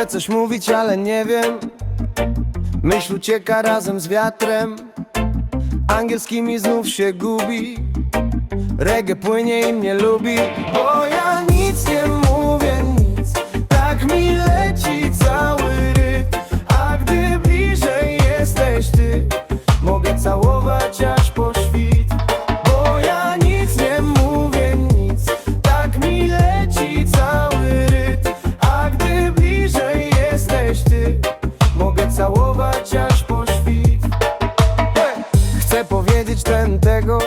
Chcę coś mówić, ale nie wiem. Myśl ucieka razem z wiatrem. Angielskimi znów się gubi. Reggae płynie i mnie lubi. Bo ja całować aż po świt! Chcę powiedzieć ten tego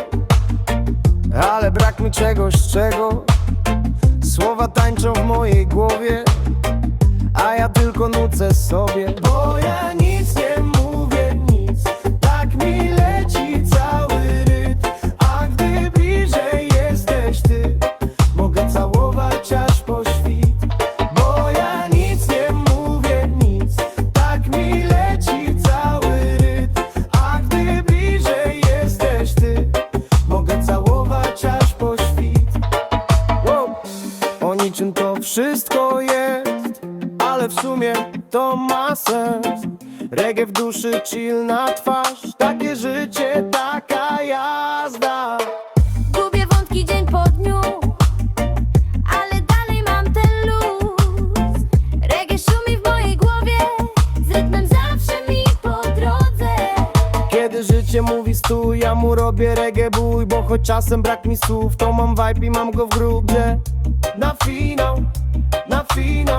ale brak mi czegoś czego Słowa tańczą w mojej głowie A ja tylko nucę sobie niczym to wszystko jest Ale w sumie to ma sens. Reggae w duszy, chill na twarz Takie życie, taka jazda. Gubię wątki dzień po dniu Ale dalej mam ten luz. Reggae szumi w mojej głowie Z rytmem zawsze mi po drodze. Kiedy życie mówi stój, ja mu robię reggae bój Bo choć czasem brak mi słów, to mam vibe i mam go w grubie Na finał, na finał, na finał yeah.